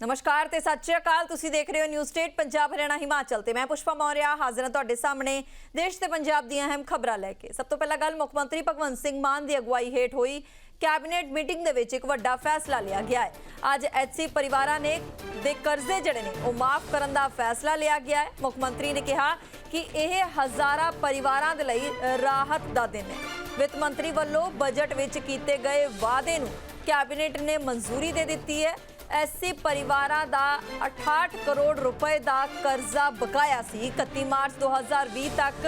ਨਮਸਕਾਰ ਤੇ ਸਤਿ ਸ਼੍ਰੀ ਅਕਾਲ। ਤੁਸੀਂ ਦੇਖ ਰਹੇ ਹੋ ਨਿਊਜ਼ ਸਟੇਟ ਪੰਜਾਬ, ਹਰਿਆਣਾ, ਹਿਮਾਚਲ ਤੇ ਮੈਂ ਪੁਸ਼ਪਾ ਮੌਰਿਆ ਹਾਜ਼ਰ ਹਾਂ ਤੁਹਾਡੇ ਸਾਹਮਣੇ ਦੇਸ਼ ਤੇ ਪੰਜਾਬ ਦੀਆਂ ਅਹਿਮ ਖਬਰਾਂ ਲੈ ਕੇ। ਸਭ ਤੋਂ ਪਹਿਲਾਂ ਗੱਲ ਮੁੱਖ ਮੰਤਰੀ ਭਗਵੰਤ ਸਿੰਘ ਮਾਨ ਦੀ ਅਗਵਾਈ ਹੇਠ ਹੋਈ। ਕੈਬਨਿਟ ਮੀਟਿੰਗ ਦੇ ਵਿੱਚ ਇੱਕ ਵੱਡਾ ਫੈਸਲਾ ਲਿਆ ਗਿਆ ਹੈ। ਅੱਜ ਐਚਸੀ ਪਰਿਵਾਰਾਂ ਨੇ ਦੇ ਕਰਜ਼ੇ ਜਿਹੜੇ ਨੇ, ਉਹ ਮਾਫ ਕਰਨ ਦਾ ਫੈਸਲਾ ਲਿਆ ਗਿਆ ਹੈ। ਮੁੱਖ ਮੰਤਰੀ ਨੇ ਕਿਹਾ ਕਿ ਇਹ ਹਜ਼ਾਰਾਂ ਪਰਿਵਾਰਾਂ ਦੇ ਲਈ ਰਾਹਤ ਦਾ ਦਿਨ ਹੈ। ਵਿੱਤ ਮੰਤਰੀ ਵੱਲੋਂ ਬਜਟ ਵਿੱਚ ਕੀਤੇ ਗਏ ਵਾਅਦੇ ਨੂੰ ਕੈਬਨਿਟ ਨੇ ਮਨਜ਼ੂਰੀ ਦੇ ਦਿੱਤੀ ਹੈ। ਐਸਸੀ ਪਰਿਵਾਰਾਂ ਦਾ 68 ਕਰੋੜ ਰੁਪਏ ਦਾ ਕਰਜ਼ਾ ਬਕਾਇਆ ਸੀ। 31 ਮਾਰਚ 2020 ਤੱਕ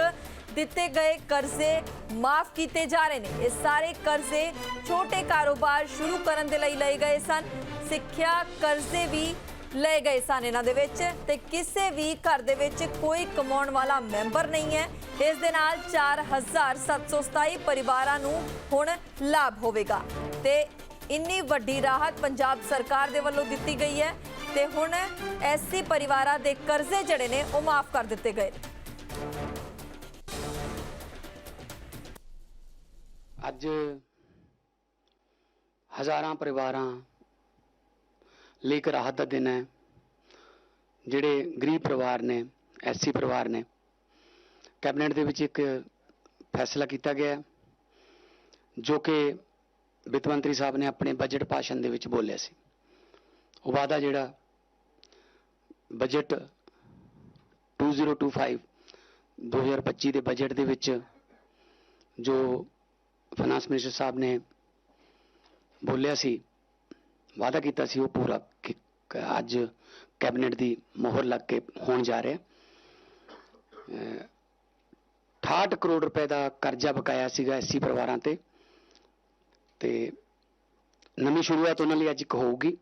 ਦਿੱਤੇ ਗਏ ਕਰਜ਼ੇ ਮਾਫ ਕੀਤੇ ਜਾ ਰਹੇ ਨੇ। ਇਹ ਸਾਰੇ ਕਰਜ਼ੇ ਛੋਟੇ ਕਾਰੋਬਾਰ ਸ਼ੁਰੂ ਕਰਨ ਦੇ ਲਈ ਲਏ ਗਏ ਸਨ। ਸਿੱਖਿਆ ਕਰਜ਼ੇ ਵੀ ਲਏ ਗਏ ਸਨ ਇਹਨਾਂ ਦੇ ਵਿੱਚ ਤੇ ਕਿਸੇ ਵੀ ਘਰ ਦੇ ਵਿੱਚ ਕੋਈ ਕਮਾਉਣ ਵਾਲਾ ਮੈਂਬਰ ਨਹੀਂ ਹੈ। ਇਸ ਦੇ ਨਾਲ 4727 ਪਰਿਵਾਰਾਂ ਨੂੰ ਹੁਣ ਲਾਭ ਹੋਵੇਗਾ। ਤੇ ਇੰਨੀ ਵੱਡੀ ਰਾਹਤ ਪੰਜਾਬ ਸਰਕਾਰ ਦੇ ਵੱਲੋਂ ਦਿੱਤੀ ਗਈ ਹੈ ਤੇ ਹੁਣ ਐਸਸੀ ਪਰਿਵਾਰਾਂ ਦੇ ਕਰਜ਼ੇ ਜਿਹੜੇ ਨੇ ਉਹ ਮਾਫ ਕਰ ਦਿੱਤੇ ਗਏ ਅੱਜ ਹਜ਼ਾਰਾਂ ਪਰਿਵਾਰਾਂ ਲਈ ਇੱਕ ਰਾਹਤ ਦਾ ਦਿਨ ਹੈ। ਜਿਹੜੇ ਗਰੀਬ ਪਰਿਵਾਰ ਨੇ, ਐਸਸੀ ਪਰਿਵਾਰ ਨੇ, ਕੈਬਨਿਟ ਦੇ ਵਿੱਚ ਇੱਕ ਫੈਸਲਾ ਕੀਤਾ ਗਿਆ ਜੋ ਕਿ ਵਿੱਤ ਮੰਤਰੀ ਸਾਹਿਬ ਨੇ ਆਪਣੇ ਬਜਟ ਭਾਸ਼ਣ ਦੇ ਵਿੱਚ ਬੋਲਿਆ ਸੀ ਉਹ ਵਾਅਦਾ ਜਿਹੜਾ ਬਜਟ 2025 2025 ਦੇ ਬਜਟ ਦੇ ਵਿੱਚ ਜੋ ਫਾਈਨਾਂਸ ਮਿਨਿਸਟਰ ਸਾਹਿਬ ਨੇ ਬੋਲਿਆ ਸੀ, ਵਾਅਦਾ ਕੀਤਾ ਸੀ, ਉਹ ਪੂਰਾ ਕੀ- ਅੱਜ ਕੈਬਨਿਟ ਦੀ ਮੋਹਰ ਲੱਗ ਕੇ ਹੋਣ ਜਾ ਰਿਹਾ ਹੈ। 68 ਕਰੋੜ ਰੁਪਏ ਦਾ ਕਰਜ਼ਾ ਬਕਾਇਆ ਸੀਗਾ ਐਸਸੀ ਪਰਿਵਾਰਾਂ ਤੇ ਤੇ ਨਵੀਂ ਸ਼ੁਰੂਆਤ ਉਹਨਾਂ ਲਈ ਅੱਜ ਇੱਕ ਹੋਊਗੀ।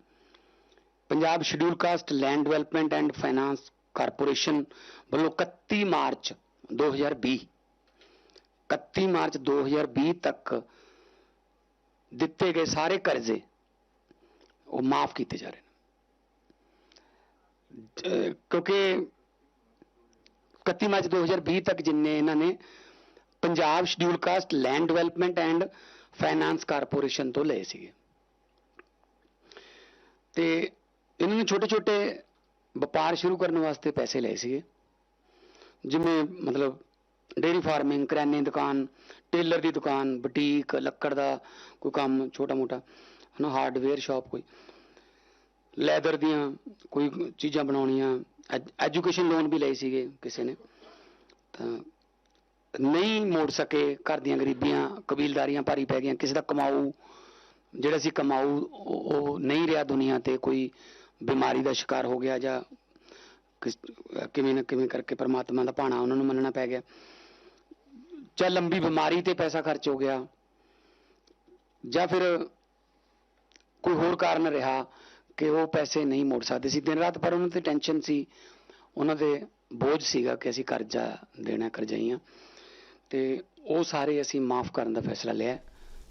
Punjab scheduled caste land development and finance corporation ਵੱਲੋਂ 31 ਮਾਰਚ 2020 31 ਮਾਰਚ 2020 ਤੱਕ ਦਿੱਤੇ ਗਏ ਸਾਰੇ ਕਰਜ਼ੇ ਉਹ ਮਾਫ ਕੀਤੇ ਜਾ ਰਹੇ ਨੇ। ਕਿਉਂਕਿ 31 ਮਾਰਚ 2020 ਤੱਕ ਜਿੰਨੇ ਇਹਨਾਂ ਨੇ Punjab scheduled caste land development and finance corporation ਤੋਂ ਲਏ ਸੀਗੇ। ਤੇ ਇਹਨਾਂ ਨੇ ਛੋਟੇ ਛੋਟੇ ਵਪਾਰ ਸ਼ੁਰੂ ਕਰਨ ਵਾਸਤੇ ਪੈਸੇ ਲਏ ਸੀਗੇ। ਜਿਵੇਂ ਮਤਲਬ ਡੇਰੀ ਫਾਰਮਿੰਗ, ਕਰਿਆਨੇ ਦੁਕਾਨ, ਟੇਲਰ ਦੀ ਦੁਕਾਨ, ਬੁਟੀਕ, ਲੱਕੜ ਦਾ ਕੋਈ ਕੰਮ ਛੋਟਾ ਮੋਟਾ ਹਨਾ ਹਾਰਡਵੇਅਰ ਸ਼ਾਪ ਕੋਈ। ਲੈਦਰ ਦੀਆਂ ਕੋਈ ਚੀਜ਼ਾਂ ਬਣਾਉਣੀਆਂ ਐਜੂਕੇਸ਼ਨ ਲੋਨ ਵੀ ਲਏ ਸੀਗੇ ਕਿਸੇ ਨੇ। ਤਾਂ ਨਹੀਂ ਮੋੜ ਸਕੇ, ਘਰ ਦੀਆਂ ਗਰੀਬੀਆਂ, ਕਬੀਲਦਾਰੀਆਂ ਭਾਰੀ ਪੈ ਗਈਆਂ, ਕਿਸੇ ਦਾ ਕਮਾਊ, ਜਿਹੜਾ ਸੀ ਕਮਾਊ, ਉਹ ਨਹੀਂ ਰਿਹਾ ਦੁਨੀਆ ਤੇ ਕੋਈ ਬਿਮਾਰੀ ਦਾ ਸ਼ਿਕਾਰ ਹੋ ਗਿਆ ਜਾਂ ਕਿਸ- ਕਿਵੇਂ ਨਾ ਕਿਵੇਂ ਕਰਕੇ ਪਰਮਾਤਮਾ ਦਾ ਭਾਣਾ ਉਹਨਾਂ ਨੂੰ ਮੰਨਣਾ ਪੈ ਗਿਆ। ਚਾਹੇ ਲੰਬੀ ਬਿਮਾਰੀ ਤੇ ਪੈਸਾ ਖਰਚ ਹੋ ਗਿਆ, ਜਾਂ ਫਿਰ ਕੋਈ ਹੋਰ ਕਾਰਨ ਰਿਹਾ ਕਿ ਉਹ ਪੈਸੇ ਨਹੀਂ ਮੋੜ ਸਕਦੇ ਸੀ। ਦਿਨ ਰਾਤ ਪਰ ਉਹਨਾਂ ਤੇ ਟੈਨਸ਼ਨ ਸੀ, ਉਹਨਾਂ ਦੇ ਬੋਝ ਸੀਗਾ ਕਿ ਅਸੀਂ ਕਰਜ਼ਾ ਦੇਣਾ, ਕਰਜ਼ਾਈਆਂ। ਤੇ ਉਹ ਸਾਰੇ ਅਸੀਂ ਮਾਫ ਕਰਨ ਦਾ ਫੈਸਲਾ ਲਿਆ